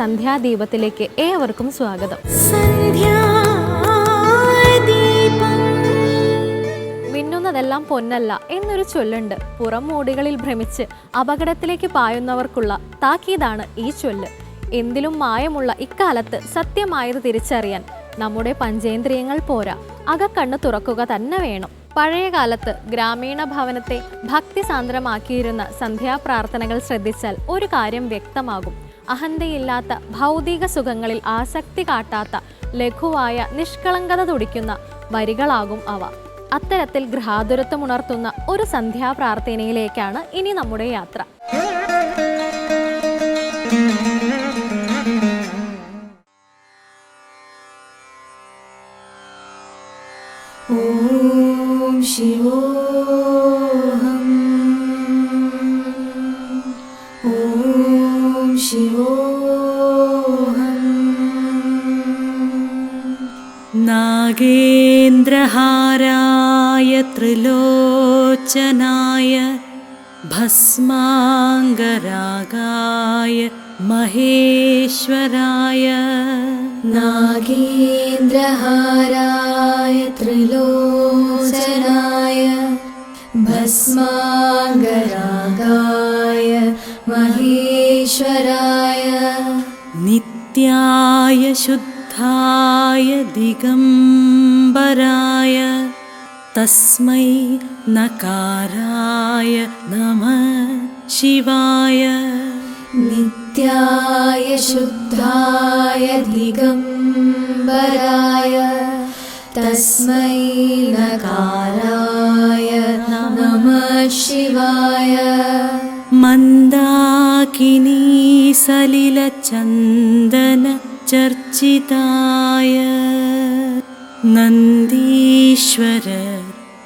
സന്ധ്യാദീപത്തിലേക്ക് ഏവർക്കും സ്വാഗതം. മിന്നുന്നതെല്ലാം പൊന്നല്ല എന്നൊരു ചൊല്ലുണ്ട്. പുറം മൂടികളിൽ ഭ്രമിച്ച് അപകടത്തിലേക്ക് പായുന്നവർക്കുള്ള താക്കീതാണ് ഈ ചൊല്ല്. എന്തിലും മായമുള്ള ഇക്കാലത്ത് സത്യമായത് തിരിച്ചറിയാൻ നമ്മുടെ പഞ്ചേന്ദ്രിയങ്ങൾ പോരാ. അകക്കണ്ണ് തുറക്കുക തന്നെ വേണം. പഴയ കാലത്ത് ഗ്രാമീണ ഭവനത്തെ ഭക്തിസാന്ദ്രമാക്കിയിരുന്ന സന്ധ്യാപ്രാർത്ഥനകൾ ശ്രദ്ധിച്ചാൽ ഒരു കാര്യം വ്യക്തമാകും. അഹന്തയില്ലാത്ത ഭൗതിക സുഖങ്ങളിൽ ആസക്തി കാട്ടാത്ത ലഘുവായ നിഷ്കളങ്കത തുടിക്കുന്ന വരികളാകും അവ. അത്തരത്തിൽ ഗൃഹാതുരത്വമുണർത്തുന്ന ഒരു സന്ധ്യാപ്രാർത്ഥനയിലേക്കാണ് ഇനി നമ്മുടെ യാത്ര. ഓം ശിവോ भस्माङ्गरागाय महेश्वराय। नागेन्द्रहाराय त्रिलोचनाय भस्माङ्गरागाय महेश्वराय। नित्याय शुद्धाय दिगम्बराय तस्मै नकाराय नमः शिवाय। नित्याय शुद्धाय दिगम्बराय। तस्मै नकाराय नमः शिवाय। मन्दाकिनी सलिलचन्दन चर्चिताय नन्दीश्वर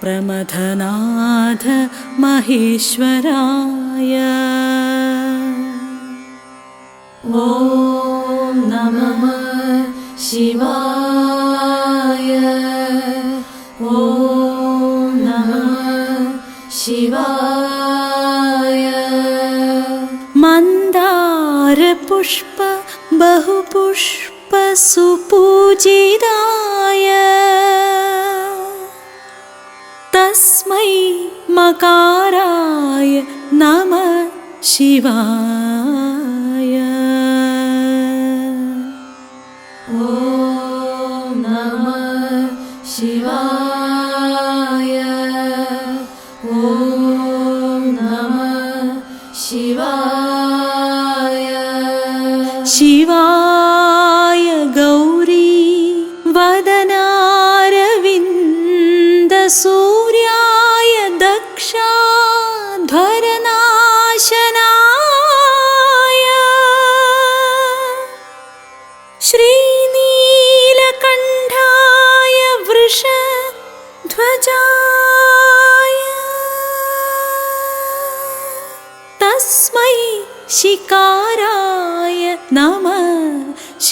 प्रमथनाथ महेश्वराय। ॐ नमः शिवाय। ॐ नमः शिवाय। मन्दारपुष्प बहुपुष्प मकाराय नमः शिवाय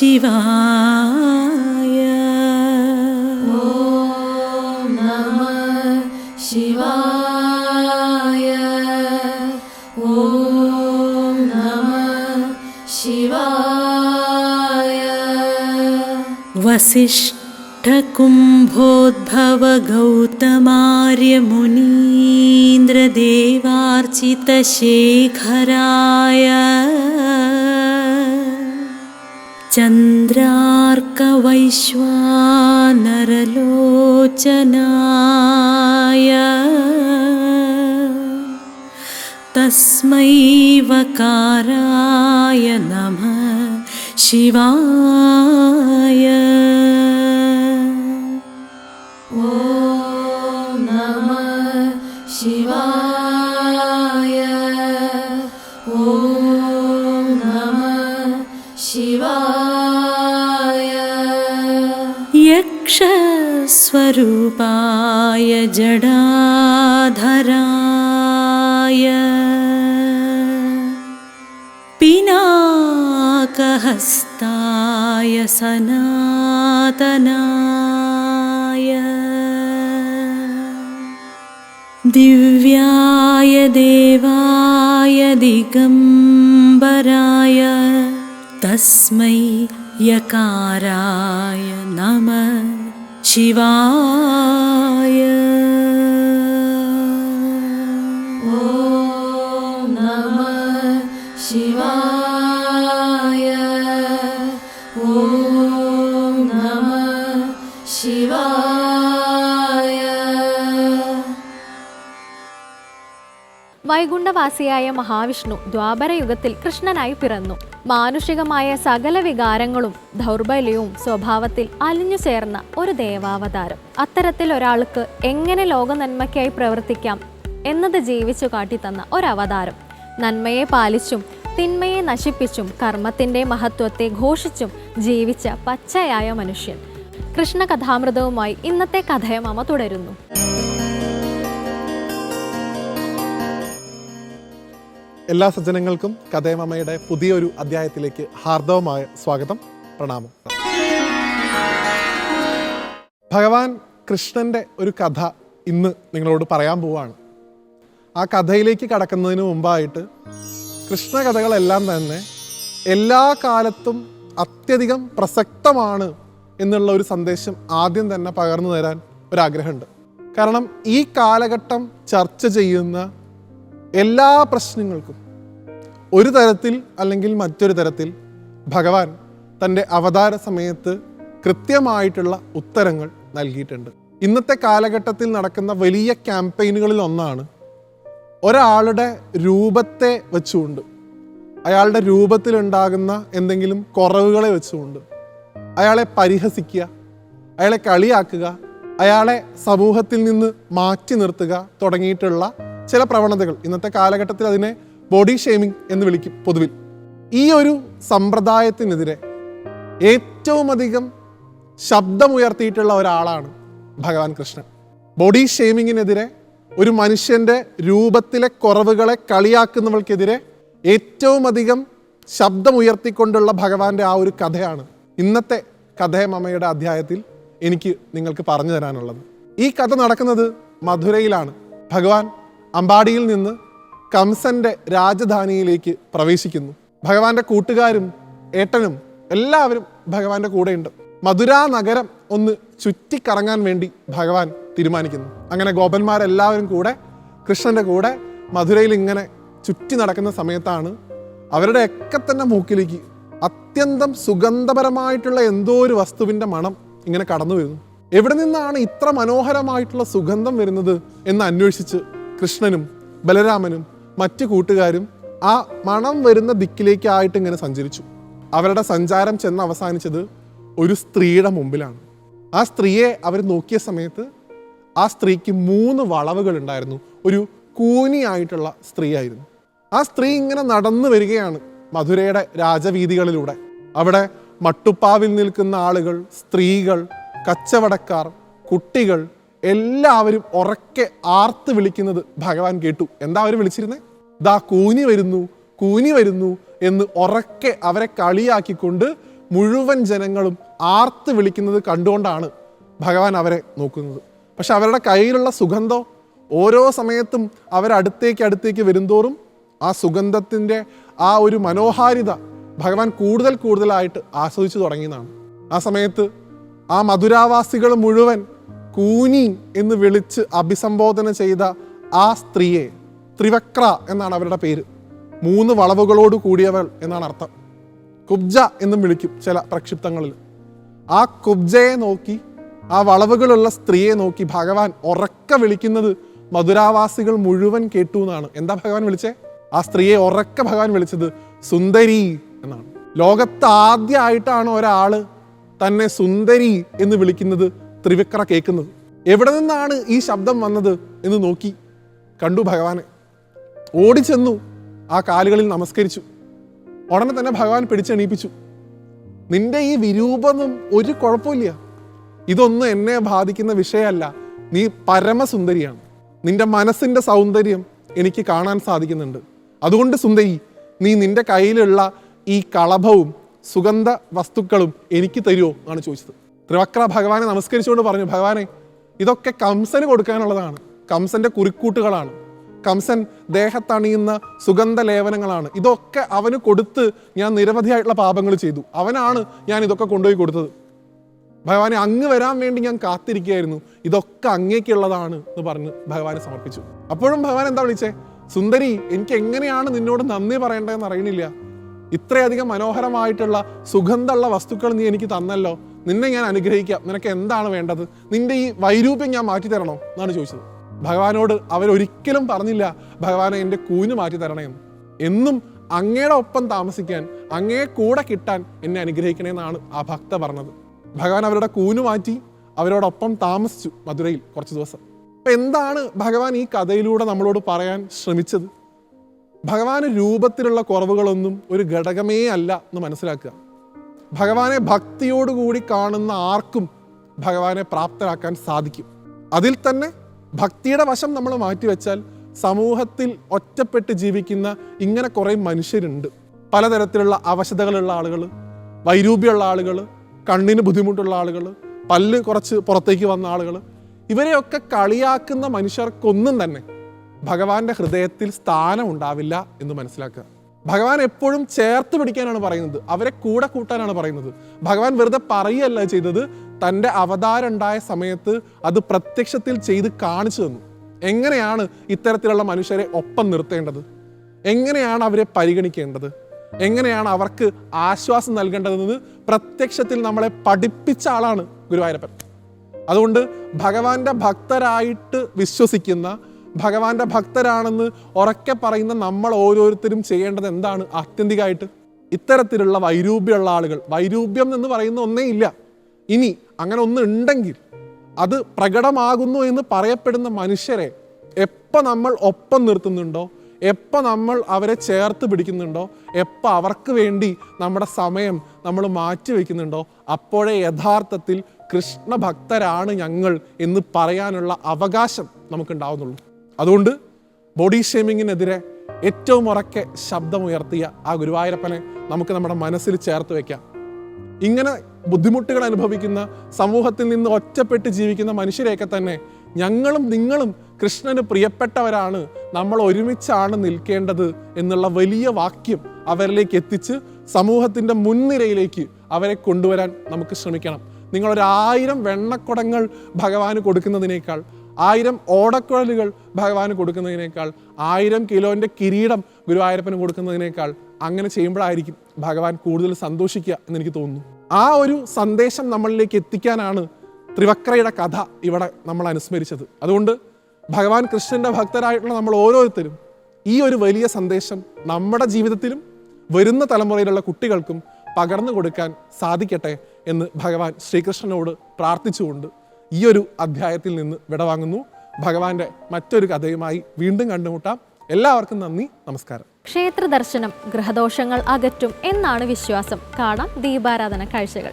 शिवाय। नमः शिवाय। ॐ नमः शिवाय। वसिष्ठकुम्भोद्भवगौतमार्यमुनीन्द्रदेवार्चितशेखराय। चन्द्रार्कवैश्वानरलोचनाय। तस्मै वकाराय नमः शिवाय। नमः शिवाय। ॐ नमः शिवाय यक्षस्वरूपाय जडाधराय। पिनाकहस्ताय सनातनाय। दिव्याय देवाय दिगम्बराय। तस्मै यकाराय नमः शिवाय। ॐ नमः शिवाय വൈകുണ്ഠവാസിയായ മഹാവിഷ്ണു ദ്വാപരയുഗത്തിൽ കൃഷ്ണനായി പിറന്നു. മാനുഷികമായ സകല വികാരങ്ങളും ദൗർബല്യവും സ്വഭാവത്തിൽ അലിഞ്ഞു ചേർന്ന ഒരു ദേവാവതാരം. അത്തരത്തിൽ ഒരാൾക്ക് എങ്ങനെ ലോക നന്മയ്ക്കായി പ്രവർത്തിക്കാം എന്നത് ജീവിച്ചു കാട്ടിത്തന്ന ഒരവതാരം. നന്മയെ പാലിച്ചും തിന്മയെ നശിപ്പിച്ചും കർമ്മത്തിന്റെ മഹത്വത്തെ ഘോഷിച്ചും ജീവിച്ച പച്ചയായ മനുഷ്യൻ. കൃഷ്ണ കഥാമൃതവുമായി ഇന്നത്തെ കഥയമാമ തുടരുന്നു. എല്ലാ സജ്ജനങ്ങൾക്കും കഥയമ്മയുടെ പുതിയൊരു അധ്യായത്തിലേക്ക് ഹാർദവമായ സ്വാഗതം പ്രണാമം. ഭഗവാൻ കൃഷ്ണന്റെ ഒരു കഥ ഇന്ന് നിങ്ങളോട് പറയാൻ പോവാണ്. ആ കഥയിലേക്ക് കടക്കുന്നതിന് മുമ്പായിട്ട് കൃഷ്ണ കഥകളെല്ലാം തന്നെ എല്ലാ കാലത്തും അത്യധികം പ്രസക്തമാണ് എന്നുള്ള ഒരു സന്ദേശം ആദ്യം തന്നെ പകർന്നു തരാൻ ഒരാഗ്രഹമുണ്ട്. കാരണം ഈ കാലഘട്ടം ചർച്ച ചെയ്യുന്ന എല്ലാ പ്രശ്നങ്ങൾക്കും ഒരു തരത്തിൽ അല്ലെങ്കിൽ മറ്റൊരു തരത്തിൽ ഭഗവാൻ തന്റെ അവതാര സമയത്ത് കൃത്യമായിട്ടുള്ള ഉത്തരങ്ങൾ നൽകിയിട്ടുണ്ട്. ഇന്നത്തെ കാലഘട്ടത്തിൽ നടക്കുന്ന വലിയ ക്യാമ്പയിനുകളിൽ ഒന്നാണ് ഒരാളുടെ രൂപത്തെ വെച്ചുകൊണ്ട് അയാളുടെ രൂപത്തിലുണ്ടാകുന്ന എന്തെങ്കിലും കുറവുകളെ വെച്ചുകൊണ്ട് അയാളെ പരിഹസിക്കുക അയാളെ കളിയാക്കുക അയാളെ സമൂഹത്തിൽ നിന്ന് മാറ്റി നിർത്തുക തുടങ്ങിയിട്ടുള്ള ചില പ്രവണതകൾ ഇന്നത്തെ കാലഘട്ടത്തിൽ അതിനെ ബോഡി ഷെയ്മിങ് എന്ന് വിളിക്കും പൊതുവിൽ. ഈ ഒരു സമ്പ്രദായത്തിനെതിരെ ഏറ്റവും അധികം ശബ്ദമുയർത്തിയിട്ടുള്ള ഒരാളാണ് ഭഗവാൻ കൃഷ്ണൻ. ബോഡി ഷെയ്മിങ്ങിനെതിരെ ഒരു മനുഷ്യന്റെ രൂപത്തിലെ കുറവുകളെ കളിയാക്കുന്നവൾക്കെതിരെ ഏറ്റവും അധികം ശബ്ദമുയർത്തിക്കൊണ്ടുള്ള ഭഗവാന്റെ ആ ഒരു കഥയാണ് ഇന്നത്തെ കഥയമ്മയുടെ അധ്യായത്തിൽ എനിക്ക് നിങ്ങൾക്ക് പറഞ്ഞു തരാനുള്ളത്. ഈ കഥ നടക്കുന്നത് മധുരയിലാണ്. ഭഗവാൻ അമ്പാടിയിൽ നിന്ന് കംസന്റെ രാജധാനിയിലേക്ക് പ്രവേശിക്കുന്നു. ഭഗവാന്റെ കൂട്ടുകാരും ഏട്ടനും എല്ലാവരും ഭഗവാന്റെ കൂടെയുണ്ട്. മധുരാ നഗരം ഒന്ന് ചുറ്റിക്കറങ്ങാൻ വേണ്ടി ഭഗവാൻ തീരുമാനിക്കുന്നു. അങ്ങനെ ഗോപന്മാരെല്ലാവരും കൂടെ കൃഷ്ണന്റെ കൂടെ മധുരയിൽ ഇങ്ങനെ ചുറ്റി നടക്കുന്ന സമയത്താണ് അവരുടെ ഒക്കെ തന്നെ മൂക്കിലേക്ക് അത്യന്തം സുഗന്ധപരമായിട്ടുള്ള എന്തോ ഒരു വസ്തുവിന്റെ മണം ഇങ്ങനെ കടന്നു വരുന്നു എവിടെ നിന്നാണ് ഇത്ര മനോഹരമായിട്ടുള്ള സുഗന്ധം വരുന്നത് എന്ന് അന്വേഷിച്ച് കൃഷ്ണനും ബലരാമനും മറ്റു കൂട്ടുകാരും ആ മണം വരുന്ന ദിക്കിലേക്കായിട്ട് ഇങ്ങനെ സഞ്ചരിച്ചു. അവരുടെ സഞ്ചാരം ചെന്ന് അവസാനിച്ചത് ഒരു സ്ത്രീയുടെ മുമ്പിലാണ്. ആ സ്ത്രീയെ അവർ നോക്കിയ സമയത്ത് ആ സ്ത്രീക്ക് മൂന്ന് വളവുകൾ ഉണ്ടായിരുന്നു ഒരു കൂനിയായിട്ടുള്ള സ്ത്രീയായിരുന്നു. ആ സ്ത്രീ ഇങ്ങനെ നടന്നു വരികയാണ് മധുരയുടെ രാജവീതികളിലൂടെ. അവിടെ മട്ടുപ്പാവിൽ നിൽക്കുന്ന ആളുകൾ സ്ത്രീകൾ കച്ചവടക്കാർ കുട്ടികൾ എല്ലാവരും ഉറക്കെ ആർത്ത് വിളിക്കുന്നത് ഭഗവാൻ കേട്ടു. എന്താ അവർ വിളിച്ചിരുന്നത് ദാ കൂനി വരുന്നു കൂനി വരുന്നു എന്ന് ഉറക്കെ അവരെ കളിയാക്കിക്കൊണ്ട് മുഴുവൻ ജനങ്ങളും ആർത്ത് വിളിക്കുന്നത് കണ്ടുകൊണ്ടാണ് ഭഗവാൻ അവരെ നോക്കുന്നത്. പക്ഷെ അവരുടെ കയ്യിലുള്ള സുഗന്ധോ ഓരോ സമയത്തും അവരടുത്തേക്ക് അടുത്തേക്ക് വരുംതോറും ആ സുഗന്ധത്തിന്റെ ആ ഒരു മനോഹാരിത ഭഗവാൻ കൂടുതൽ കൂടുതലായിട്ട് ആസ്വദിച്ചു തുടങ്ങിയതാണ്. ആ സമയത്ത് ആ മധുരാവാസികൾ മുഴുവൻ കൂനി എന്ന് വിളിച്ച് അഭിസംബോധന ചെയ്ത ആ സ്ത്രീയെ ത്രിവക്ര എന്നാണ് അവരുടെ പേര്. മൂന്ന് വളവുകളോട് കൂടിയവൾ എന്നാണ് അർത്ഥം. കുബ്ജ എന്നും വിളിക്കും ചില പ്രക്ഷിപ്തങ്ങളിൽ. ആ കുബ്ജയെ നോക്കി ആ വളവുകളുള്ള സ്ത്രീയെ നോക്കി ഭഗവാൻ ഉറക്ക വിളിക്കുന്നത് മധുരാവാസികൾ മുഴുവൻ കേട്ടു എന്നാണ്. എന്താ ഭഗവാൻ വിളിച്ചേ? ആ സ്ത്രീയെ ഉറക്ക ഭഗവാൻ വിളിച്ചത് സുന്ദരി എന്നാണ്. ലോകത്ത് ആദ്യമായിട്ടാണ് ഒരാൾ തന്നെ സുന്ദരി എന്ന് വിളിക്കുന്നത് ത്രിവിക്ര കേൾക്കുന്നത്. എവിടെ നിന്നാണ് ഈ ശബ്ദം വന്നത് എന്ന് നോക്കി കണ്ടു ഭഗവാനെ. ഓടിച്ചെന്നു ആ കാലുകളിൽ നമസ്കരിച്ചു. ഉടനെ തന്നെ ഭഗവാൻ പിടിച്ചെണീപ്പിച്ചു. നിന്റെ ഈ വിരൂപമൊന്നും ഒരു കുഴപ്പമില്ല. ഇതൊന്നും എന്നെ ബാധിക്കുന്ന വിഷയമല്ല. നീ പരമസുന്ദരിയാണ്. നിന്റെ മനസ്സിന്റെ സൗന്ദര്യം എനിക്ക് കാണാൻ സാധിക്കുന്നുണ്ട്. അതുകൊണ്ട് സുന്ദരി നീ നിന്റെ കയ്യിലുള്ള ഈ കളഭവും സുഗന്ധ വസ്തുക്കളും എനിക്ക് തരുമോ എന്നാണ് ചോദിച്ചത്. ത്രിവക്ര ഭഗവാനെ നമസ്കരിച്ചുകൊണ്ട് പറഞ്ഞു ഭഗവാനെ ഇതൊക്കെ കംസന് കൊടുക്കാനുള്ളതാണ്. കംസന്റെ കുറിക്കൂട്ടുകളാണ്. കംസൻ ദേഹത്തണിയുന്ന സുഗന്ധ ലേവനങ്ങളാണ് ഇതൊക്കെ അവന് കൊടുത്ത് ഞാൻ നിരവധിയായിട്ടുള്ള പാപങ്ങൾ ചെയ്തു. അവനാണ് ഞാൻ ഇതൊക്കെ കൊണ്ടുപോയി കൊടുത്തത്. ഭഗവാനെ അങ്ങ് വരാൻ വേണ്ടി ഞാൻ കാത്തിരിക്കുകയായിരുന്നു. ഇതൊക്കെ അങ്ങേക്കുള്ളതാണ് എന്ന് പറഞ്ഞ് ഭഗവാനെ സമർപ്പിച്ചു. അപ്പോഴും ഭഗവാൻ എന്താ വിളിച്ചേ? സുന്ദരി എനിക്ക് എങ്ങനെയാണ് നിന്നോട് നന്ദി പറയേണ്ടതെന്ന് അറിയണില്ല. ഇത്രയധികം മനോഹരമായിട്ടുള്ള സുഗന്ധമുള്ള വസ്തുക്കൾ നീ എനിക്ക് തന്നല്ലോ. നിന്നെ ഞാൻ അനുഗ്രഹിക്കാം. നിനക്ക് എന്താണ് വേണ്ടത്? നിന്റെ ഈ വൈരൂപ്യം ഞാൻ മാറ്റി തരണോ എന്നാണ് ചോദിച്ചത്. ഭഗവാനോട് അവരൊരിക്കലും പറഞ്ഞില്ല ഭഗവാനെ എന്റെ കൂഞ്ഞു മാറ്റി തരണേ എന്ന്. എന്നും അങ്ങയുടെ ഒപ്പം താമസിക്കാൻ അങ്ങയെ കൂടെ കിട്ടാൻ എന്നെ അനുഗ്രഹിക്കണേ എന്നാണ് ആ ഭക്ത പറഞ്ഞത്. ഭഗവാൻ അവരുടെ കൂന് മാറ്റി അവരോടൊപ്പം താമസിച്ചു മധുരയിൽ കുറച്ച് ദിവസം. അപ്പൊ എന്താണ് ഭഗവാൻ ഈ കഥയിലൂടെ നമ്മളോട് പറയാൻ ശ്രമിച്ചത്? ഭഗവാന് രൂപത്തിലുള്ള കുറവുകളൊന്നും ഒരു ഘടകമേ അല്ല എന്ന് മനസ്സിലാക്കുക. ഭഗവാനെ ഭക്തിയോടുകൂടി കാണുന്ന ആർക്കും ഭഗവാനെ പ്രാപ്തരാക്കാൻ സാധിക്കും. അതിൽ തന്നെ ഭക്തിയുടെ വശം നമ്മൾ മാറ്റിവെച്ചാൽ സമൂഹത്തിൽ ഒറ്റപ്പെട്ട് ജീവിക്കുന്ന ഇങ്ങനെ കുറേ മനുഷ്യരുണ്ട്. പലതരത്തിലുള്ള അവശതകളുള്ള ആളുകൾ വൈരൂപ്യമുള്ള ആളുകൾ കണ്ണിന് ബുദ്ധിമുട്ടുള്ള ആളുകൾ പല്ല് കുറച്ച് പുറത്തേക്ക് വന്ന ആളുകൾ ഇവരെയൊക്കെ കളിയാക്കുന്ന മനുഷ്യർക്കൊന്നും തന്നെ ഭഗവാന്റെ ഹൃദയത്തിൽ സ്ഥാനം ഉണ്ടാവില്ല എന്ന് മനസ്സിലാക്കുക. ഭഗവാൻ എപ്പോഴും ചേർത്ത് പിടിക്കാനാണ് പറയുന്നത്. അവരെ കൂടെ കൂട്ടാനാണ് പറയുന്നത്. ഭഗവാൻ വെറുതെ പറയുകയല്ല ചെയ്തത്. തന്റെ അവതാരം ഉണ്ടായ സമയത്ത് അത് പ്രത്യക്ഷത്തിൽ ചെയ്ത് കാണിച്ചു തന്നു. എങ്ങനെയാണ് ഇത്തരത്തിലുള്ള മനുഷ്യരെ ഒപ്പം നിർത്തേണ്ടത്? എങ്ങനെയാണ് അവരെ പരിഗണിക്കേണ്ടത്? എങ്ങനെയാണ് അവർക്ക് ആശ്വാസം നൽകേണ്ടതെന്ന് പ്രത്യക്ഷത്തിൽ നമ്മളെ പഠിപ്പിച്ച ആളാണ് ഗുരുവായൂരപ്പൻ. അതുകൊണ്ട് ഭഗവാന്റെ ഭക്തരായിട്ട് വിശ്വസിക്കുന്ന ഭഗവാന്റെ ഭക്തരാണെന്ന് ഉറക്കെ പറയുന്ന നമ്മൾ ഓരോരുത്തരും ചെയ്യേണ്ടത് എന്താണ്? ആത്യന്തികമായിട്ട്. ഇത്തരത്തിലുള്ള വൈരൂപ്യമുള്ള ആളുകൾ വൈരൂപ്യം എന്ന് പറയുന്ന ഒന്നേ ഇല്ല. ഇനി അങ്ങനെ ഒന്ന് ഉണ്ടെങ്കിൽ അത് പ്രകടമാകുന്നു എന്ന് പറയപ്പെടുന്ന മനുഷ്യരെ എപ്പോൾ നമ്മൾ ഒപ്പം നിർത്തുന്നുണ്ടോ? എപ്പോൾ നമ്മൾ അവരെ ചേർത്ത് പിടിക്കുന്നുണ്ടോ? എപ്പോൾ അവർക്ക് വേണ്ടി നമ്മുടെ സമയം നമ്മൾ മാറ്റി വയ്ക്കുന്നുണ്ടോ? അപ്പോഴേ യഥാർത്ഥത്തിൽ കൃഷ്ണഭക്തരാണ് ഞങ്ങൾ എന്ന് പറയാനുള്ള അവകാശം നമുക്കുണ്ടാവുന്നുള്ളൂ. അതുകൊണ്ട് ബോഡി ഷേമിങ്ങിനെതിരെ ഏറ്റവും ഉറക്കെ ശബ്ദമുയർത്തിയ ആ ഗുരുവായൂരപ്പനെ നമുക്ക് നമ്മുടെ മനസ്സിൽ ചേർത്ത് വെക്കാം. ഇങ്ങനെ ബുദ്ധിമുട്ടുകൾ അനുഭവിക്കുന്ന സമൂഹത്തിൽ നിന്ന് ഒറ്റപ്പെട്ട് ജീവിക്കുന്ന മനുഷ്യരെയൊക്കെ തന്നെ ഞങ്ങളും നിങ്ങളും കൃഷ്ണന് പ്രിയപ്പെട്ടവരാണ്. നമ്മൾ ഒരുമിച്ചാണ് നിൽക്കേണ്ടത് എന്നുള്ള വലിയ വാക്യം അവരിലേക്ക് എത്തിച്ച് സമൂഹത്തിന്റെ മുൻനിരയിലേക്ക് അവരെ കൊണ്ടുവരാൻ നമുക്ക് ശ്രമിക്കണം. നിങ്ങളൊരായിരം വെണ്ണക്കുടങ്ങൾ ഭഗവാന് കൊടുക്കുന്നതിനേക്കാൾ ആയിരം ഓടക്കുഴലുകൾ ഭഗവാന് കൊടുക്കുന്നതിനേക്കാൾ ആയിരം കിലോന്റെ കിരീടം ഗുരുവായൂരപ്പന് കൊടുക്കുന്നതിനേക്കാൾ അങ്ങനെ ചെയ്യുമ്പോഴായിരിക്കും ഭഗവാൻ കൂടുതൽ സന്തോഷിക്കുക എന്ന് എനിക്ക് തോന്നുന്നു. ആ ഒരു സന്ദേശം നമ്മളിലേക്ക് എത്തിക്കാനാണ് ത്രിവക്രയുടെ കഥ ഇവിടെ നമ്മൾ അനുസ്മരിച്ചത്. അതുകൊണ്ട് ഭഗവാൻ കൃഷ്ണന്റെ ഭക്തരായിട്ടുള്ള നമ്മൾ ഓരോരുത്തരും ഈ ഒരു വലിയ സന്ദേശം നമ്മുടെ ജീവിതത്തിലും വരുന്ന തലമുറയിലുള്ള കുട്ടികൾക്കും പകർന്നു കൊടുക്കാൻ സാധിക്കട്ടെ എന്ന് ഭഗവാൻ ശ്രീകൃഷ്ണനോട് പ്രാർത്ഥിച്ചുകൊണ്ട് ഈ ഒരു അധ്യായത്തിൽ നിന്ന് വിടവാങ്ങുന്നു. ഭഗവാന്റെ മറ്റൊരു കഥയുമായി വീണ്ടും കണ്ടുമുട്ടാം. എല്ലാവർക്കും നന്ദി നമസ്കാരം. ക്ഷേത്ര ദർശനം ഗൃഹദോഷങ്ങൾ അകറ്റും എന്നാണ് വിശ്വാസം. കാണാം ദീപാരാധന കാഴ്ചകൾ.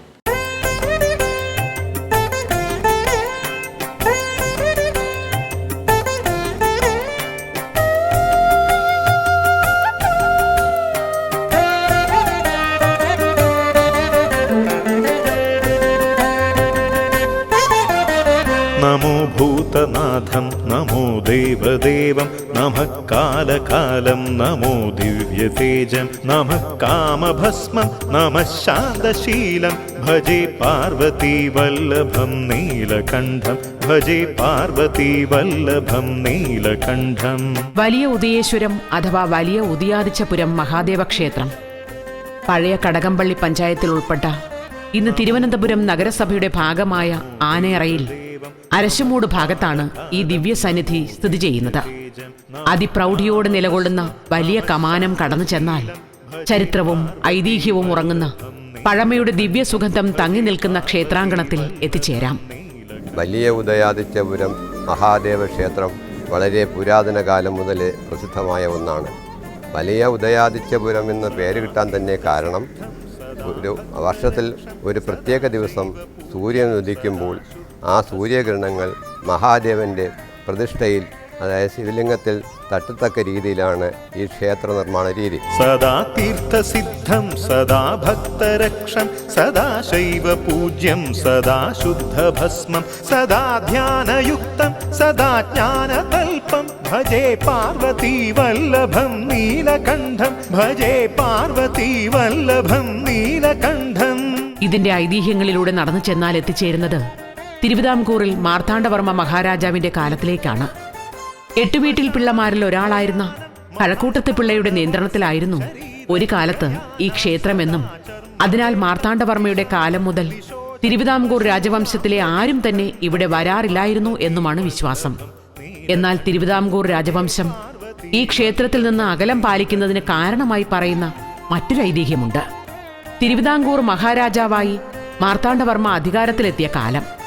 ദേവദേവം നമ കാലകാലം നമോ ദിവ്യതേജം നമ കാമഭസ്മം നമ ശാന്തശീലം. ഭജേ പാർവതി വല്ലഭം നീലകണ്ഠം. ഭജേ പാർവതി വല്ലഭം നീലകണ്ഠം. വലിയ ഉദയേശ്വരം അഥവാ വലിയ ഉദിയാദിച്ചപുരം മഹാദേവ ക്ഷേത്രം പഴയ കടകംപള്ളി പഞ്ചായത്തിൽ ഉൾപ്പെട്ട ഇന്ന് തിരുവനന്തപുരം നഗരസഭയുടെ ഭാഗമായ ആനയറയിൽ അരശുമൂട് ഭാഗത്താണ് ഈ ദിവ്യ സന്നിധി സ്ഥിതി ചെയ്യുന്നത്. അതിപ്രൗഢിയോടെ നിലകൊള്ളുന്ന വലിയ കമാനം കടന്നു ചെന്നാൽ ചരിത്രവും ഐതിഹ്യവും ഉറങ്ങുന്ന പഴമയുടെ ദിവ്യ സുഗന്ധം തങ്ങി നിൽക്കുന്ന ക്ഷേത്രാങ്കണത്തിൽ എത്തിച്ചേരാം. വലിയ ഉദയാദിത്യപുരം മഹാദേവ ക്ഷേത്രം വളരെ പുരാതന കാലം മുതൽ പ്രസിദ്ധമായ ഒന്നാണ്. വലിയ ഉദയാദിത്യപുരം എന്ന പേര് കിട്ടാൻ തന്നെ കാരണം ഒരു വർഷത്തിൽ ഒരു പ്രത്യേക ദിവസം സൂര്യൻ ഉദിക്കുമ്പോൾ ആ സൂര്യകിരണങ്ങൾ മഹാദേവന്റെ പ്രതിഷ്ഠയിൽ അതായത് ശിവലിംഗത്തിൽ തട്ടത്തക്ക രീതിയിലാണ് ഈ ക്ഷേത്ര നിർമ്മാണ രീതി. സദാ തീർത്ഥസിദ്ധം സദാ ഭക്തരക്ഷം സദാ ശൈവ പൂജ്യം സദാ ശുദ്ധഭസ്മം സദാ ധ്യാനയുക്തം സദാ ജ്ഞാനതൽപം ഭജേ പാർവതി വല്ലഭം നീലകണ്ഠം ഭജേ പാർവതി വല്ലഭം നീലകണ്ഠം. ഇതിന്റെ ഐതിഹ്യങ്ങളിലൂടെ നടന്നു ചെന്നാൽ എത്തിച്ചേരുന്നത് തിരുവിതാംകൂറിൽ മാർത്താണ്ഡവർമ്മ മഹാരാജാവിന്റെ കാലത്തിലേക്കാണ്. എട്ടുവീട്ടിൽ പിള്ളമാരിൽ ഒരാളായിരുന്ന കഴക്കൂട്ടത്തെ പിള്ളയുടെ നിയന്ത്രണത്തിലായിരുന്നു ഒരു കാലത്ത് ഈ ക്ഷേത്രമെന്നും അതിനാൽ മാർത്താണ്ഡവർമ്മയുടെ കാലം മുതൽ തിരുവിതാംകൂർ രാജവംശത്തിലെ ആരും തന്നെ ഇവിടെ വരാറില്ലായിരുന്നു എന്നുമാണ് വിശ്വാസം. എന്നാൽ തിരുവിതാംകൂർ രാജവംശം ഈ ക്ഷേത്രത്തിൽ നിന്ന് അകലം പാലിക്കുന്നതിന് കാരണമായി പറയുന്ന മറ്റൊരു ഐതിഹ്യമുണ്ട്. തിരുവിതാംകൂർ മഹാരാജാവായി മാർത്താണ്ഡവർമ്മ അധികാരത്തിലെത്തിയ കാലം.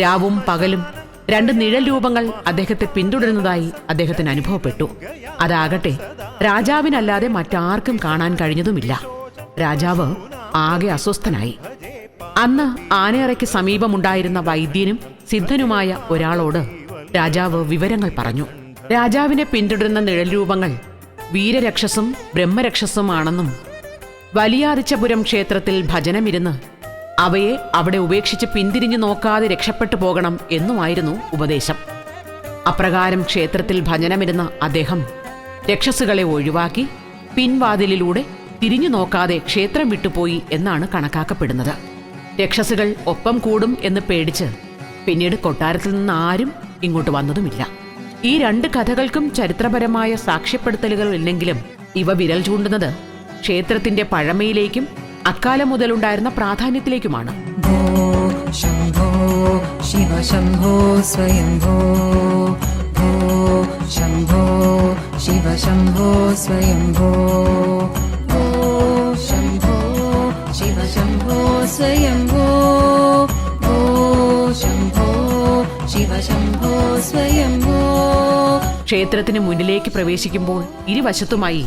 രാവും പകലും രണ്ട് നിഴൽ രൂപങ്ങൾ അദ്ദേഹത്തെ പിന്തുടരുന്നതായി അദ്ദേഹത്തിന് അനുഭവപ്പെട്ടു. അതാകട്ടെ രാജാവിനല്ലാതെ മറ്റാർക്കും കാണാൻ കഴിഞ്ഞതുമില്ല. രാജാവ് ആകെ അസ്വസ്ഥനായി. അന്ന് ആനയറയ്ക്ക് സമീപമുണ്ടായിരുന്ന വൈദ്യനും സിദ്ധനുമായ ഒരാളോട് രാജാവ് വിവരങ്ങൾ പറഞ്ഞു. രാജാവിനെ പിന്തുടരുന്ന നിഴൽ രൂപങ്ങൾ വീരരക്ഷസും ബ്രഹ്മരക്ഷസുമാണെന്നും വലിയാദിച്ചപുരം ക്ഷേത്രത്തിൽ ഭജനമിരുന്ന് അവയെ അവിടെ ഉപേക്ഷിച്ച് പിന്തിരിഞ്ഞു നോക്കാതെ രക്ഷപ്പെട്ടു പോകണം എന്നുമായിരുന്നു ഉപദേശം. അപ്രകാരം ക്ഷേത്രത്തിൽ ഭജനമിരുന്ന അദ്ദേഹം രക്ഷസുകളെ ഒഴിവാക്കി പിൻവാതിലിലൂടെ തിരിഞ്ഞു നോക്കാതെ ക്ഷേത്രം വിട്ടുപോയി എന്നാണ് കണക്കാക്കപ്പെടുന്നത്. രക്ഷസുകൾ ഒപ്പം കൂടും എന്ന് പേടിച്ച് പിന്നീട് കൊട്ടാരത്തിൽ നിന്ന് ആരും ഇങ്ങോട്ട് വന്നതുമില്ല. ഈ രണ്ട് കഥകൾക്കും ചരിത്രപരമായ സാക്ഷ്യപ്പെടുത്തലുകൾ ഇല്ലെങ്കിലും ഇവ വിരൽ ചൂണ്ടുന്നത് ക്ഷേത്രത്തിന്റെ പഴമയിലേക്കും അക്കാലം മുതലുണ്ടായിരുന്ന പ്രാധാന്യത്തിലേക്കുമാണ്. ശംഭോ സ്വയംഭോ. ശംഭോ സ്വയംഭോ. സ്വയംഭോ. ശംഭോ സ്വയംഭോ. ക്ഷേത്രത്തിന് മുന്നിലേക്ക് പ്രവേശിക്കുമ്പോൾ ഇരുവശത്തുമായി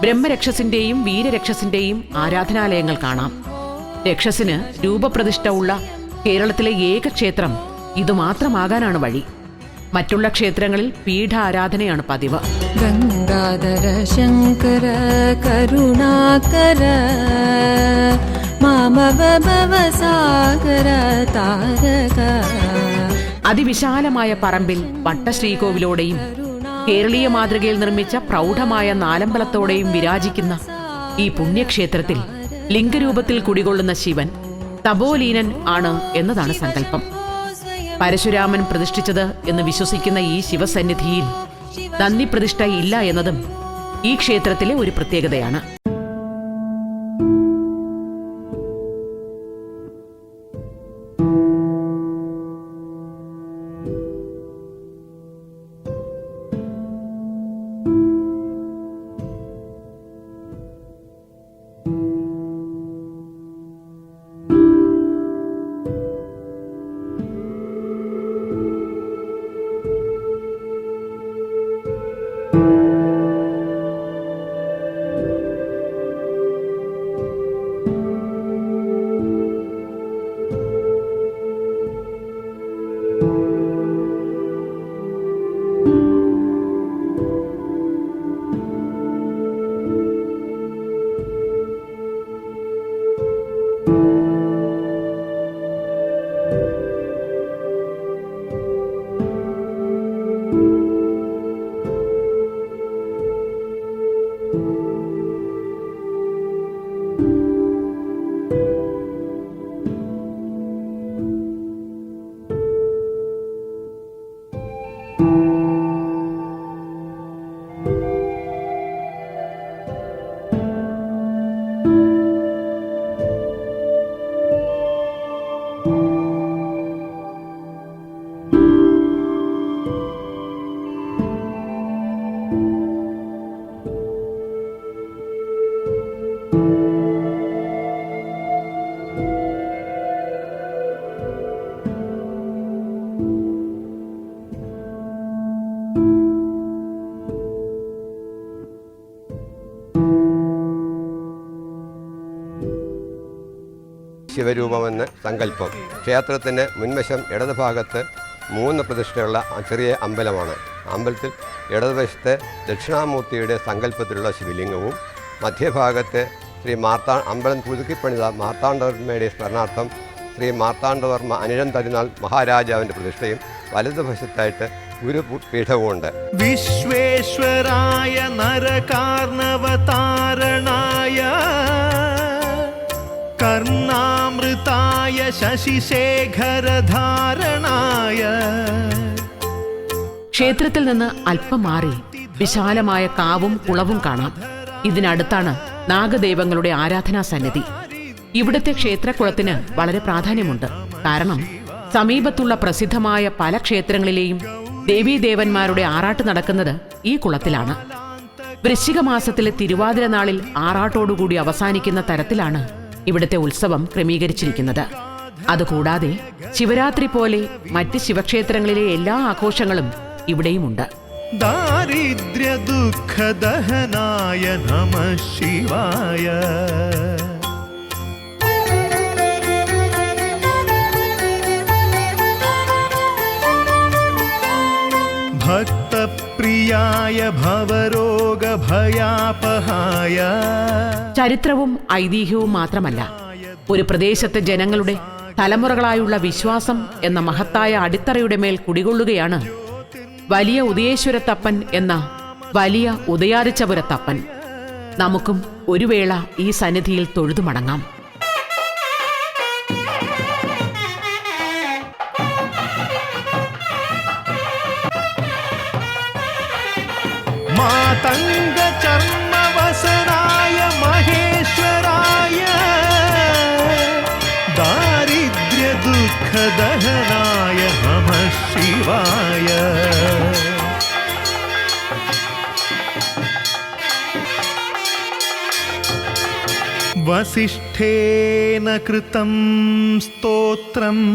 ബ്രഹ്മരക്ഷസിന്റെയും വീരരക്ഷസിന്റെയും ആരാധനാലയങ്ങൾ കാണാം. രക്ഷസിന് രൂപപ്രതിഷ്ഠ ഉള്ള കേരളത്തിലെ ഏക ക്ഷേത്രം ഇതുമാത്രമാകാനാണ് വഴി. മറ്റുള്ള ക്ഷേത്രങ്ങളിൽ പീഠാരാധനയാണ് പതിവ്. ഗംഗാധര ശങ്കര കരുണാകര മാമവസാഗര താരക. അതിവിശാലമായ പറമ്പിൽ പട്ടശ്രീകോവിലോടെയും കേരളീയ മാതൃകയിൽ നിർമ്മിച്ച പ്രൗഢമായ നാലമ്പലത്തോടെയും വിരാജിക്കുന്ന ഈ പുണ്യക്ഷേത്രത്തിൽ ലിംഗരൂപത്തിൽ കുടികൊള്ളുന്ന ശിവൻ തപോലീനൻ ആണ് എന്നതാണ് സങ്കല്പം. പരശുരാമൻ പ്രതിഷ്ഠിച്ചത് എന്ന് വിശ്വസിക്കുന്ന ഈ ശിവസന്നിധിയിൽ നന്ദി പ്രതിഷ്ഠ ഇല്ല എന്നതും ഈ ക്ഷേത്രത്തിലെ ഒരു പ്രത്യേകതയാണ്. ശിവരൂപമെന്ന് സങ്കല്പം. ക്ഷേത്രത്തിന്റെ മുൻവശം ഇടതുഭാഗത്ത് മൂന്ന് പ്രതിഷ്ഠയുള്ള ചെറിയ അമ്പലമാണ്. അമ്പലത്തിൽ ഇടതുവശത്ത് ദക്ഷിണാമൂർത്തിയുടെ സങ്കല്പത്തിലുള്ള ശിവലിംഗവും മധ്യഭാഗത്ത് ശ്രീ മാർത്താ അമ്പലം പുതുക്കിപ്പണിത മാർത്താണ്ഡവർമ്മയുടെ സ്മരണാർത്ഥം ശ്രീ മാർത്താണ്ഡവർമ്മ അനിഴം തരുന്നാൾ മഹാരാജാവിന്റെ പ്രതിഷ്ഠയും വലതുവശത്തായിട്ട് ഒരു പീഠവുമുണ്ട്. വിശ്വേശ്വരായ നരകാർണവതാരണായ കർണാമൃതായ ശശിശേഖരധാരണായ ക്ഷേത്രത്തിൽ നിന്ന് അല്പം മാറി വിശാലമായ കാവും കുളവും കാണാം. ഇതിനടുത്താണ് നാഗദൈവങ്ങളുടെ ആരാധനാ സന്നിധി. ഇവിടുത്തെ ക്ഷേത്രക്കുളത്തിന് വളരെ പ്രാധാന്യമുണ്ട്. കാരണം സമീപത്തുള്ള പ്രസിദ്ധമായ പല ക്ഷേത്രങ്ങളിലെയും ദേവീദേവന്മാരുടെ ആറാട്ട് നടക്കുന്നത് ഈ കുളത്തിലാണ്. വൃശ്ചിക മാസത്തിലെ തിരുവാതിര നാളിൽ ആറാട്ടോടുകൂടി അവസാനിക്കുന്ന തരത്തിലാണ് ഇവിടുത്തെ ഉത്സവം ക്രമീകരിച്ചിരിക്കുന്നത്. അതുകൂടാതെ ശിവരാത്രി പോലെ മറ്റ് ശിവക്ഷേത്രങ്ങളിലെ എല്ലാ ആഘോഷങ്ങളും ഇവിടെയുമുണ്ട്. ദാരിദ്ര്യ ദുഃഖദഹനായ നമ ശിവായ. ഭക്തപ്രിയായ ഭവരോഗഭയാപഹായ ചരിത്രവും ഐതിഹ്യവും മാത്രമല്ല ഒരു പ്രദേശത്തെ ജനങ്ങളുടെ തലമുറകളായുള്ള വിശ്വാസം എന്ന മഹത്തായ അടിത്തറയുടെ മേൽ കുടികൊള്ളുകയാണ് വലിയ ഉദയേശ്വരത്തപ്പൻ എന്ന വലിയ ഉദയാരിച്ചപുരത്തപ്പൻ നമുക്കും ഒരു വേള ഈ സന്നിധിയിൽ തൊഴുതു മടങ്ങാം. मातंग चर्म वसनाय दहनाय नमः शिवाय। वसिष्ठेन कृतं स्तोत्रम्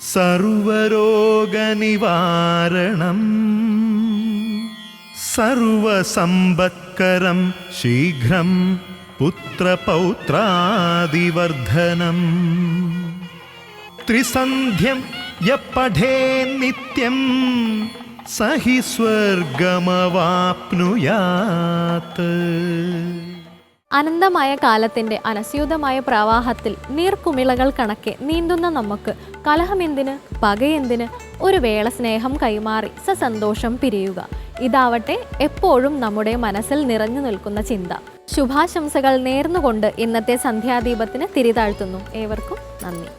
सर्वरोगनिवारणम्। സർവസമ്പത്കരം ശീഘ്രം പുത്രപൗത്രാദിവർദ്ധനം. ത്രിസന്ധ്യം യ നിത്യം സഹി സ്വർഗമവാപ്നുയാത്. അനന്തമായ കാലത്തിന്റെ അനസ്യൂതമായ പ്രവാഹത്തിൽ നീർക്കുമിളകൾ കണക്കെ നീന്തുന്ന നമുക്ക് കലഹമെന്തിന് പകയെന്തിന് ഒരു വേള സ്നേഹം കൈമാറി സസന്തോഷം പിരിയുക. ഇതാവട്ടെ എപ്പോഴും നമ്മുടെ മനസ്സിൽ നിറഞ്ഞു നിൽക്കുന്ന ചിന്ത. ശുഭാശംസകൾ നേർന്നുകൊണ്ട് ഇന്നത്തെ സന്ധ്യാദീപത്തിന് തിരിതാഴ്ത്തുന്നു. ഏവർക്കും നന്ദി.